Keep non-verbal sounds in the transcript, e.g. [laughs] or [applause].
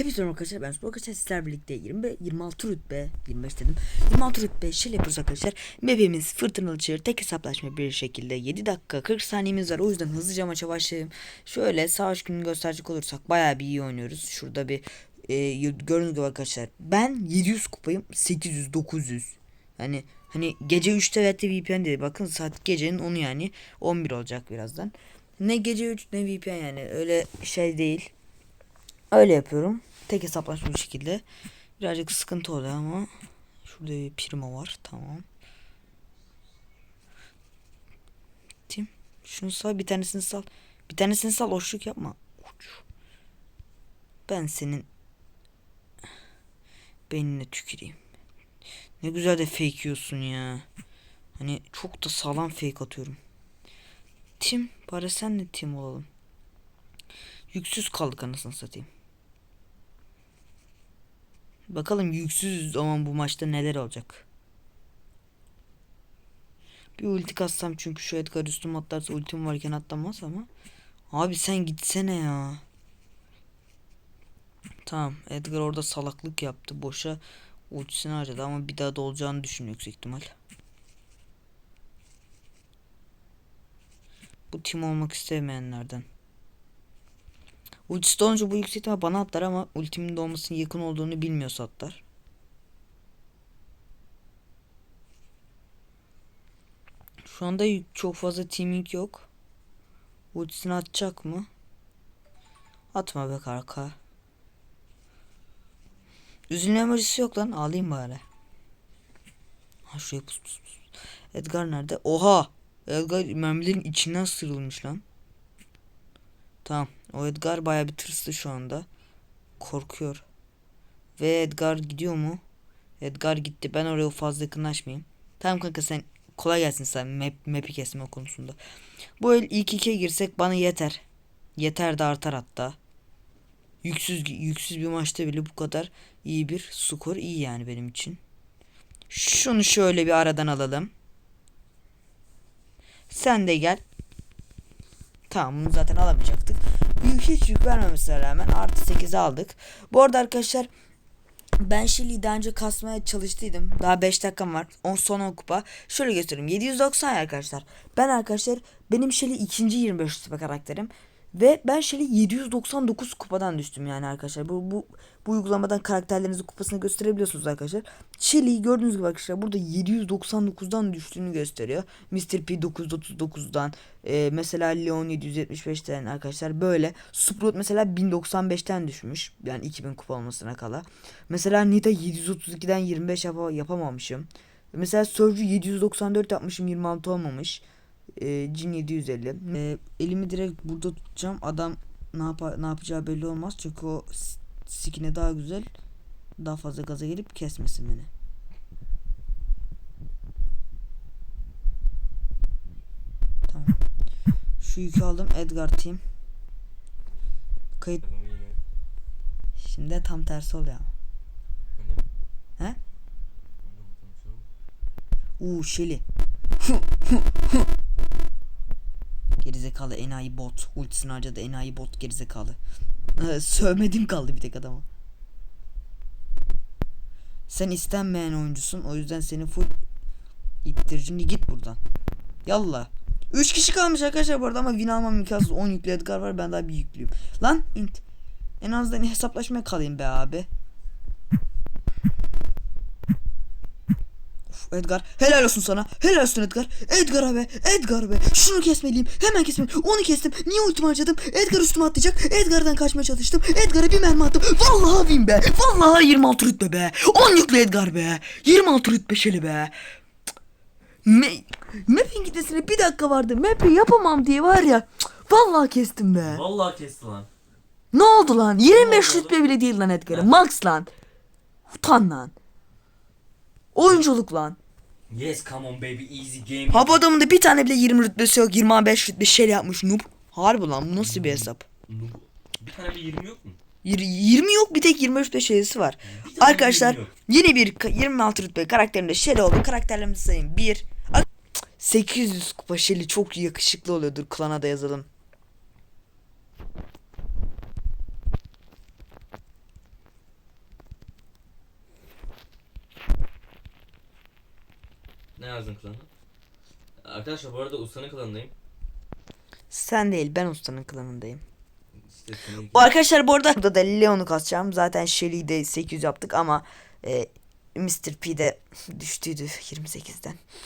Hepinize merhaba arkadaşlar ben Spor arkadaşlar sizler birlikte 20 26 rütbe 25 dedim. 26 rütbe şey yapıyoruz arkadaşlar. Map'imiz fırtınalı çığır tek hesaplaşma bir şekilde 7 dakika 40 saniyemiz var. O yüzden hızlıca maça başlayalım şöyle savaş gününü gösterecek olursak bayağı bir iyi oynuyoruz. Şurada bir e, gördüğünüz gibi arkadaşlar ben 700 kupayım 800 900 hani hani gece 3'te ve VPN dedi bakın saat gecenin 10'u yani 11 olacak birazdan. Ne gece 3 ne VPN yani öyle şey değil. Öyle yapıyorum. Tek hesaplaşma bir şekilde. Birazcık sıkıntı oluyor ama. Şurada bir primo var. Tamam. Tim. Şunu sal. Bir tanesini sal. Bir tanesini sal. Hoşluk yapma. Ben senin beynine tüküreyim. Ne güzel de fake yiyorsun ya. Hani çok da sağlam fake atıyorum. Tim. Bari sen de tim olalım. Yüksüz kaldık anasını satayım. Bakalım yüksüz zaman bu maçta neler olacak. Bir ulti kassam çünkü şu Edgar üstüme atlarsa ultim varken atlamaz ama. Abi sen gitsene ya. Tamam Edgar orada salaklık yaptı. Boşa ultisini harcadı ama bir daha da olacağını düşünüyor yüksek ihtimal. Bu tim olmak istemeyenlerden. Ultisi olunca bu yüksek ihtimal bana atlar ama ultimin dolmasının yakın olduğunu bilmiyorsa atlar. Şu anda çok fazla teaming yok. Ultisini atacak mı? Atma be karka. Üzülme emojisi yok lan. Alayım bari. Ha şuraya pus pus pus. Edgar nerede? Oha! Edgar mermilerin içinden sıyrılmış lan. Tamam. O Edgar baya bir tırstı şu anda. Korkuyor. Ve Edgar gidiyor mu? Edgar gitti. Ben oraya fazla yakınlaşmayayım. Tamam kanka sen kolay gelsin sen map, map'i kesme konusunda. Bu el ilk ikiye girsek bana yeter. Yeter de artar hatta. Yüksüz yüksüz bir maçta bile bu kadar iyi bir skor iyi yani benim için. Şunu şöyle bir aradan alalım. Sen de gel. Tamam bunu zaten alamayacaktık. Büyük hiç yük vermemesine rağmen artı 8'i aldık. Bu arada arkadaşlar ben Şili'yi daha önce kasmaya çalıştıydım. Daha 5 dakikam var. 10 son 10 kupa. Şöyle göstereyim. 790 arkadaşlar. Ben arkadaşlar benim Şili ikinci 25 kupa karakterim. Ve ben Şili 799 kupadan düştüm yani arkadaşlar. Bu, bu, bu uygulamadan karakterlerinizin kupasını gösterebiliyorsunuz arkadaşlar. Shelly'yi gördüğünüz gibi arkadaşlar burada 799'dan düştüğünü gösteriyor. Mr. P 939'dan e, mesela Leon 775'ten arkadaşlar böyle. Sprout mesela 1095'ten düşmüş. Yani 2000 kupa olmasına kala. Mesela Nita 732'den 25 yap yapamamışım. Mesela Surge'ü 794 yapmışım 26 olmamış. E, Jin 750. E, elimi direkt burada tutacağım. Adam ne, yap ne yapacağı belli olmaz. Çünkü o skin'e daha güzel. Daha fazla gaza gelip kesmesin beni. Tamam. Şu yükü aldım. Edgar Team. Kayıt. Şimdi tam tersi oluyor ama. He? Uuu Shelly. [laughs] gerizekalı enayi bot. Ultisini harcadı enayi bot gerizekalı. Sövmedim kaldı bir tek adama. Sen istenmeyen oyuncusun. O yüzden seni full ittiricini git buradan. Yallah. 3 kişi kalmış arkadaşlar bu arada ama win almam imkansız. 10 yüklü Edgar var ben daha bir yüklüyüm. Lan int. En azından hesaplaşmaya kalayım be abi. Edgar helal olsun sana. Helal olsun Edgar. Edgar abi. Edgar abi. Şunu kesmeliyim. Hemen kesmeliyim. Onu kestim. Niye ultimi harcadım? Edgar üstüme atlayacak. Edgar'dan kaçmaya çalıştım. Edgar'a bir mermi attım. Vallahi bin be. Vallahi 26 rütbe be. 10 yüklü Edgar be. 26 rütbe şeli be. Me Map'in gitmesine bir dakika vardı. Map'i yapamam diye var ya. Vallahi kestim be. Vallahi kesti lan. Ne oldu lan? 25 oldu? rütbe bile değil lan Edgar'a. Max lan. Utan lan. Oyunculuk lan. Yes come on baby easy game. Ha bu adamın da bir tane bile 20 rütbesi yok. 25 rütbe şey yapmış noob. Harbi lan bu nasıl bir hesap? Bir tane bir 20 yok mu? Yir- 20 yok bir tek 25 rütbe şeysi var. Bir Arkadaşlar 20 yok. yeni bir ka- 26 rütbe karakterimde Shelly oldu. Karakterlerimizi sayayım. 1 800 kupa Shelly çok yakışıklı oluyordur. Klana da yazalım. Ne yazdın klanı? Arkadaşlar bu arada Usta'nın klanındayım. Sen değil ben ustanın klanındayım. İşte senin... Bu arkadaşlar bu arada burada da Leon'u kasacağım. Zaten Shelly'yi de 800 yaptık ama e, Mr. P de [laughs] düştüydü 28'den.